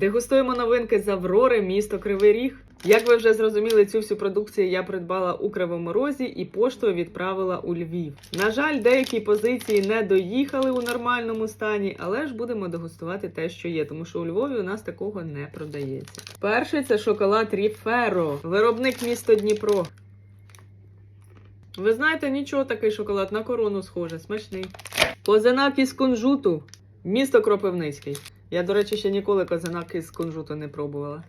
Дегустуємо новинки з Аврори, місто Кривий Ріг. Як ви вже зрозуміли, цю всю продукцію я придбала у Кривому Розі і поштою відправила у Львів. На жаль, деякі позиції не доїхали у нормальному стані, але ж будемо дегустувати те, що є, тому що у Львові у нас такого не продається. Перший це шоколад Ріферо, виробник місто Дніпро. Ви знаєте, нічого такий шоколад на корону схоже, смачний. Козинак із кунжуту. Місто Кропивницький. Я, до речі, ще ніколи козинак із кунжуту не пробувала.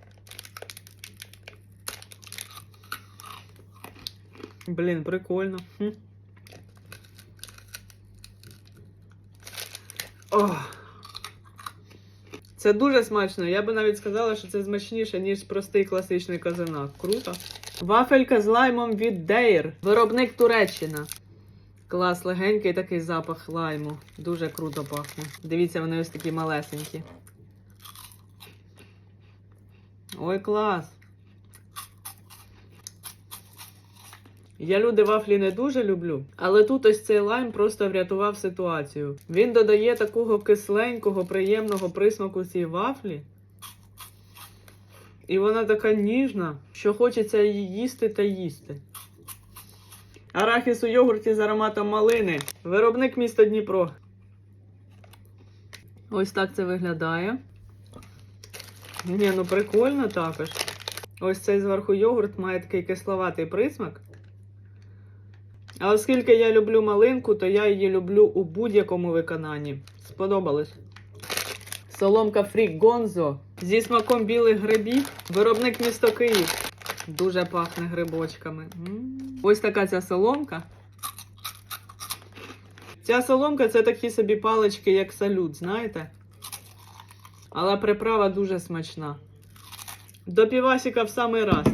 Блін, прикольно. Хм. Ох. Це дуже смачно. Я би навіть сказала, що це смачніше, ніж простий класичний казанак. Круто. Вафелька з лаймом від Дейр. Виробник Туреччина. Клас, легенький такий запах лайму. Дуже круто пахне. Дивіться, вони ось такі малесенькі. Ой, клас. Я люди вафлі не дуже люблю, але тут ось цей лайм просто врятував ситуацію. Він додає такого кисленького, приємного присмаку цій вафлі. І вона така ніжна, що хочеться її їсти та їсти. Арахіс у йогурті з ароматом малини. Виробник місто Дніпро. Ось так це виглядає. Ні, ну прикольно також. Ось цей зверху йогурт має такий кисловатий присмак. А оскільки я люблю малинку, то я її люблю у будь-якому виконанні. Сподобалось. Соломка Фрік Гонзо зі смаком білих грибів. Виробник місто Київ. Дуже пахне грибочками. Ось така ця соломка. Ця соломка це такі собі палички, як салют, знаєте? Але приправа дуже смачна. До півасика в самий раз.